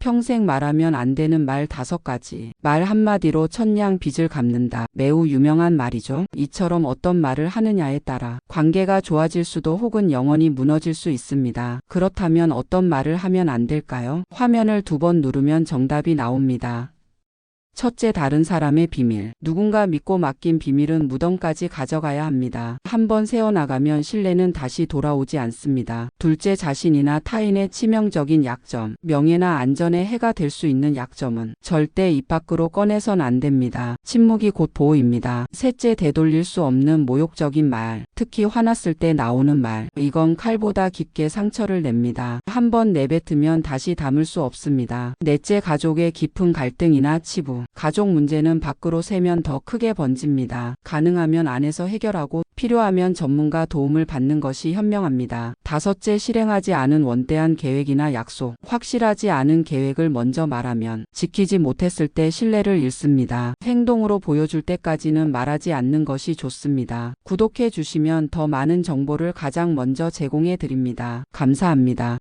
평생 말하면 안 되는 말 다섯 가지. 말 한마디로 천냥 빚을 갚는다. 매우 유명한 말이죠. 이처럼 어떤 말을 하느냐에 따라 관계가 좋아질 수도 혹은 영원히 무너질 수 있습니다. 그렇다면 어떤 말을 하면 안 될까요? 화면을 두 번 누르면 정답이 나옵니다. 첫째, 다른 사람의 비밀. 누군가 믿고 맡긴 비밀은 무덤까지 가져가야 합니다. 한번 세워나가면 신뢰는 다시 돌아오지 않습니다. 둘째, 자신이나 타인의 치명적인 약점. 명예나 안전에 해가 될 수 있는 약점은 절대 입 밖으로 꺼내선 안 됩니다. 침묵이 곧 보호입니다. 셋째, 되돌릴 수 없는 모욕적인 말. 특히 화났을 때 나오는 말. 이건 칼보다 깊게 상처를 냅니다. 한번 내뱉으면 다시 담을 수 없습니다. 넷째, 가족의 깊은 갈등이나 치부. 가족 문제는 밖으로 새면 더 크게 번집니다. 가능하면 안에서 해결하고 필요하면 전문가 도움을 받는 것이 현명합니다. 다섯째, 실행하지 않은 원대한 계획이나 약속. 확실하지 않은 계획을 먼저 말하면 지키지 못했을 때 신뢰를 잃습니다. 행동으로 보여줄 때까지는 말하지 않는 것이 좋습니다. 구독해 주시면 더 많은 정보를 가장 먼저 제공해 드립니다. 감사합니다.